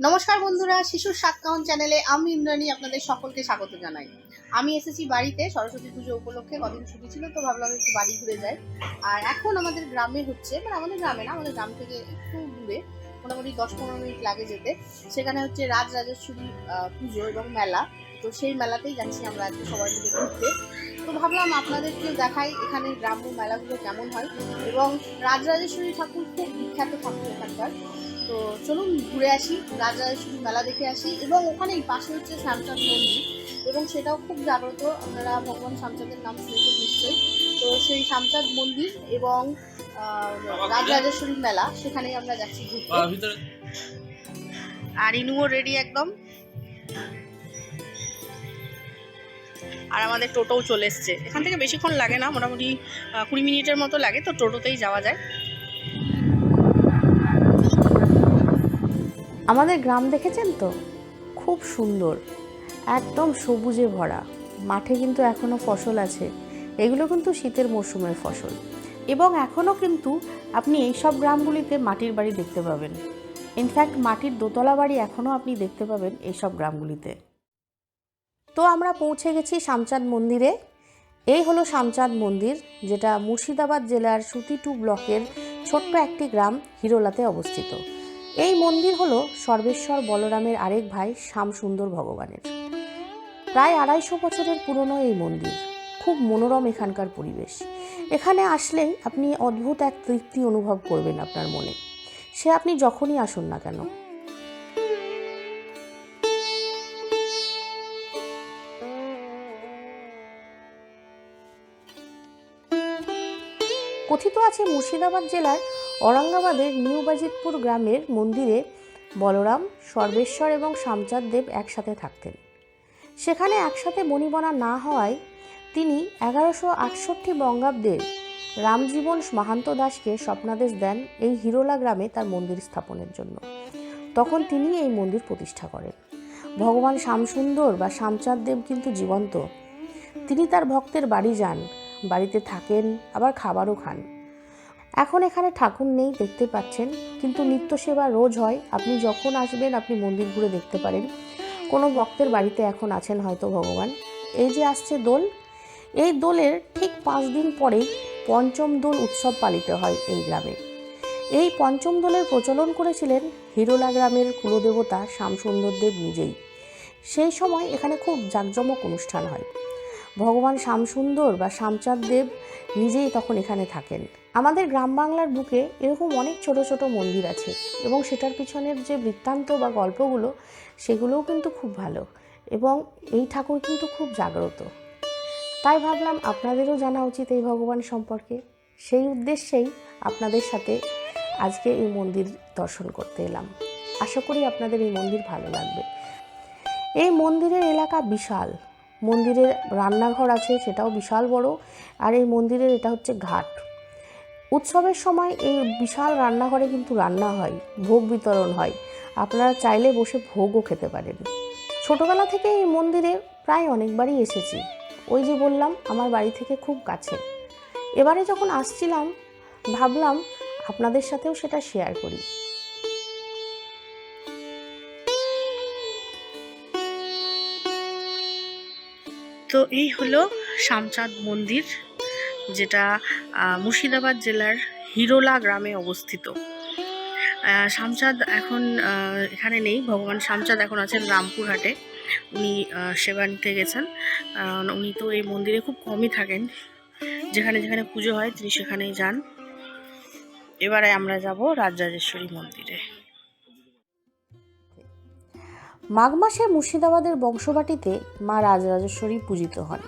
নমস্কার বন্ধুরা, শিশুর সাতকাহন চ্যানেলে আমি ইন্দ্রাণী আপনাদের সকলকে স্বাগত জানাই। আমি এসেছি বাড়িতে, সরস্বতী পুজো উপলক্ষে, কদিন ছুটি ছিল তো ভাবলাম একটু বাড়ি ঘুরে যাই। আর এখন আমাদের গ্রামে হচ্ছে মানে আমাদের গ্রামে না, আমাদের গ্রাম থেকে একটু দূরে, মোটামুটি দশ পনেরো মিনিট লাগে যেতে। সেখানে হচ্ছে রাজ রাজেশ্বরী পুজো এবং মেলা। তো সেই মেলাতেই যাচ্ছি আমরা আজকে সবাই মিলে ঘুরতে। তো ভাবলাম আপনাদেরকেও দেখাই এখানে গ্রাম্য মেলাগুলো কেমন হয়। এবং রাজরাজেশ্বরী ঠাকুর খুব বিখ্যাত ঠাকুর এখানকার। তো চলুন ঘুরে আসি রাজরাজেশ্বরী মেলা দেখে আসি এবং ওখানেই পাশে হচ্ছে শ্যামচাঁদ মন্দির এবং সেটাও খুব জাগ্রত আপনারা ভগবান শ্যামচাঁদের নাম শুনেছেন নিশ্চয়ই। তো সেই শ্যামচাঁদ মন্দির এবং রাজরাজেশ্বরী মেলা সেখানেই আমরা যাচ্ছি ঘুরতে। ভিতরে আর ইনুও রেডি একদম। আর আমাদের টোটোও চলে এসছে। এখান থেকে বেশিক্ষণ লাগে না মোটামুটি কুড়ি মিনিটের মতো লাগে তো টোটোতেই যাওয়া যায়। আমাদের গ্রাম দেখেছেন তো? খুব সুন্দর। একদম সবুজে ভরা। মাঠে কিন্তু এখনও ফসল আছে। এগুলো কিন্তু শীতের মরশুমের ফসল। এবং এখনও কিন্তু আপনি এইসব গ্রামগুলিতে মাটির বাড়ি দেখতে পাবেন। ইনফ্যাক্ট মাটির দোতলা বাড়ি এখনও আপনি দেখতে পাবেন এইসব গ্রামগুলিতে। তো আমরা পৌঁছে গেছি শামচাঁদ মন্দিরে। এই হলো শামচাঁদ মন্দির, যেটা মুর্শিদাবাদ জেলার সুতিটু ব্লকের ছোট্ট একটি গ্রাম হিরোলাতে অবস্থিত। এই মন্দির হল সর্বেশ্বর বলরামের আরেক ভাই শ্যামসুন্দর ভগবানের। প্রায় আড়াইশো বছরের পুরনো এই মন্দির। খুব মনোরম এখানকার পরিবেশ। এখানে আসলেই আপনি অদ্ভুত এক তৃপ্তি অনুভব করবেন আপনার মনে। সে আপনি যখনই আসুন না কেন। কথিত আছে মুর্শিদাবাদ জেলার ঔরঙ্গাবাদের নিউ বাজিতপুর গ্রামের মন্দিরে বলরাম, সর্বেশ্বর এবং শামচাঁদ দেব একসাথে থাকতেন। সেখানে একসাথে মণিবনা না হওয়ায় তিনি এগারোশো আটষট্টি বঙ্গাব্দের রামজীবন মাহান্ত দাসকে স্বপ্নাদেশ দেন এই হিরোলা গ্রামে তার মন্দির স্থাপনের জন্য। তখন তিনি এই মন্দির প্রতিষ্ঠা করেন। ভগবান শ্যামসুন্দর বা শ্যামচাঁদ দেব কিন্তু জীবন্ত। তিনি তার ভক্তের বাড়ি যান, বাড়িতে থাকেন, আবার খাবারও খান। এখন এখানে ঠাকুর নেই, দেখতে পাচ্ছেন। কিন্তু নিত্য সেবা রোজ হয়। আপনি যখন আসবেন, আপনি মন্দির ঘুরে দেখতে পারেন। কোনো ভক্তের বাড়িতে এখন আছেন হয়তো ভগবান। এই যে আসছে দোল, এই দোলের ঠিক পাঁচ দিন পরেই পঞ্চম দোল উৎসব পালিত হয় এই গ্রামে। এই পঞ্চম দোলের প্রচলন করেছিলেন হিরোলা গ্রামের কুলদেবতা শ্যামসুন্দরদেব নিজেই। সেই সময় এখানে খুব জাঁকজমক অনুষ্ঠান হয়। ভগবান শ্যামসুন্দর বা শ্যামচাঁদ দেব নিজেই তখন এখানে থাকেন। আমাদের গ্রাম বাংলার বুকে এরকম অনেক ছোট ছোট মন্দির আছে এবং সেটার পিছনের যে বৃত্তান্ত বা গল্পগুলো, সেগুলোও কিন্তু খুব ভালো এবং এই ঠাকুর কিন্তু খুব জাগ্রত। তাই ভাবলাম আপনাদেরও জানা উচিত এই ভগবান সম্পর্কে। সেই উদ্দেশ্যেই আপনাদের সাথে আজকে এই মন্দির দর্শন করতে এলাম। আশা করি আপনাদের এই মন্দির ভালো লাগবে। এই মন্দিরের এলাকা বিশাল। মন্দিরের রান্নাঘর আছে, সেটাও বিশাল বড়। আর এই মন্দিরের এটা হচ্ছে ঘাট। উৎসবের সময় এই বিশাল রান্নাঘরে কিন্তু রান্না হয়, ভোগ বিতরণ হয়। আপনারা চাইলে বসে ভোগও খেতে পারেন। ছোটবেলা থেকে এই মন্দিরে প্রায় অনেকবারই এসেছি। ওই যে বললাম, আমার বাড়ি থেকে খুব কাছে। এবারে যখন আসছিলাম, ভাবলাম আপনাদের সাথেও সেটা শেয়ার করি। তো এই হলো শামচাঁদ মন্দির, যেটা মুর্শিদাবাদ জেলার হিরোলা গ্রামে অবস্থিত। শামচাঁদ এখন এখানে নেই, ভগবান শামচাঁদ এখন আছেন রামপুরহাটে। উনি সেবা নিতে গেছেন। উনি তো এই মন্দিরে খুব কমই থাকেন। যেখানে যেখানে পুজো হয় তিনি সেখানেই যান। এবারে আমরা যাব রাজরাজেশ্বরী মন্দিরে। মাঘ মাসে মুর্শিদাবাদের বংশবাটিতে মা রাজরাজেশ্বরী পূজিত হন।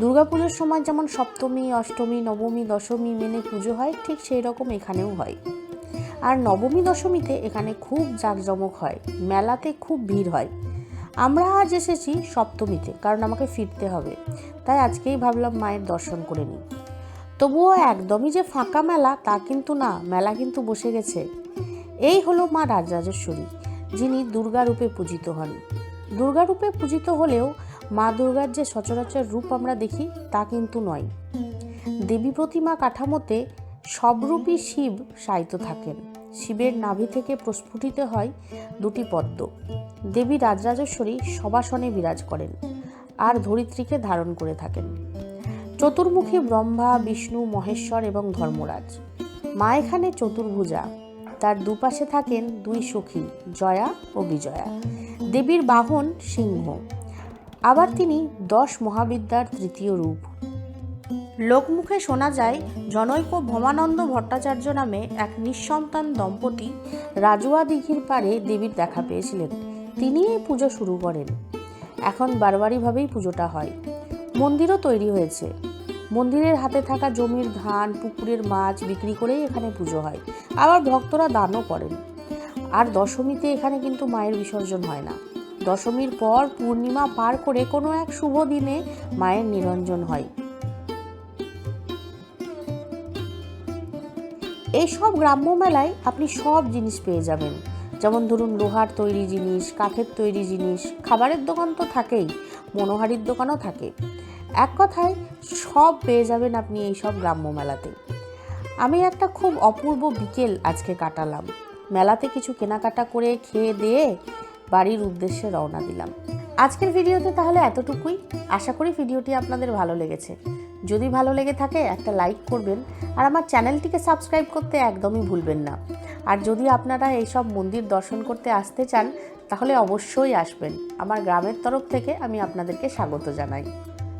দুর্গাপুজোর সময় যেমন সপ্তমী, অষ্টমী, নবমী, দশমী মেনে পুজো হয়, ঠিক সেই রকম এখানেও হয়। আর নবমী, দশমীতে এখানে খুব জাঁকজমক হয়, মেলাতে খুব ভিড় হয়। আমরা আজ এসেছি সপ্তমীতে, কারণ আমাকে ফিরতে হবে, তাই আজকেই ভাবলাম মায়ের দর্শন করে নিই। তবুও একদমই যে ফাঁকা মেলা তা কিন্তু না, মেলা কিন্তু বসে গেছে। এই হলো মা রাজরাজেশ্বরী। যিনি দুর্গা রূপে পূজিত হন। দুর্গা রূপে পূজিত হলেও মা দুর্গার যে সচরাচর রূপ আমরা দেখি, তা কিন্তু নয়। দেবী প্রতিমা কাঠামোতে সবরূপী শিব শায়িত থাকেন। শিবের নাভি থেকে প্রস্ফুটিত হয় দুটি পদ্ম। দেবী রাজরাজেশ্বরী সবাসনে বিরাজ করেন আর ধরিত্রীকে ধারণ করে থাকেন। চতুর্মুখী ব্রহ্মা, বিষ্ণু, মহেশ্বর এবং ধর্মরাজ। মা এখানে চতুর্ভুজা। তার দুপাশে থাকেন দুই সখী, জয়া ও বিজয়া। দেবীর বাহন সিংহ। আবার তিনি দশ মহাবিদ্যার তৃতীয় রূপ। লোকমুখে শোনা যায়, জনৈক ভমানন্দ ভট্টাচার্য নামে এক নিঃসন্তান দম্পতি রাজুয়া দিঘির পাড়ে দেবীর দেখা পেয়েছিলেন। তিনি এই পুজো শুরু করেন। এখন বারবারিভাবেই পুজোটা হয়। মন্দিরও তৈরি হয়েছে। মন্দিরের হাতে থাকা জমির ধান, পুকুরের মাছ বিক্রি করেই এখানে পুজো হয়। আবার ভক্তরা দানও করেন। আর দশমীতে এখানে কিন্তু মায়ের বিসর্জন হয় না। দশমীর পর পূর্ণিমা পার করে কোনো এক শুভ দিনে মায়ের নিরঞ্জন হয়। এইসব গ্রাম্য মেলায় আপনি সব জিনিস পেয়ে যাবেন। যেমন ধরুন লোহার তৈরি জিনিস, কাঠের তৈরি জিনিস, খাবারের দোকান তো থাকেই, মনোহারির দোকানও থাকে। এক কথায় সব পেয়ে যাবেন আপনি এই সব গ্রাম্য মেলাতে। আমি একটা খুব অপূর্ব বিকেল আজকে কাটালাম। মেলাতে কিছু কেনাকাটা করে খেয়ে দিয়ে বাড়ির উদ্দেশ্যে রওনা দিলাম। আজকের ভিডিওতে তাহলে এতটুকুই। আশা করি ভিডিওটি আপনাদের ভালো লেগেছে। যদি ভালো লেগে থাকে, একটা লাইক করবেন আর আমার চ্যানেলটিকে সাবস্ক্রাইব করতে একদমই ভুলবেন না। আর যদি আপনারা এইসব মন্দির দর্শন করতে আসতে চান, তাহলে অবশ্যই আসবেন। আমার গ্রামের তরফ থেকে আমি আপনাদেরকে স্বাগত জানাই।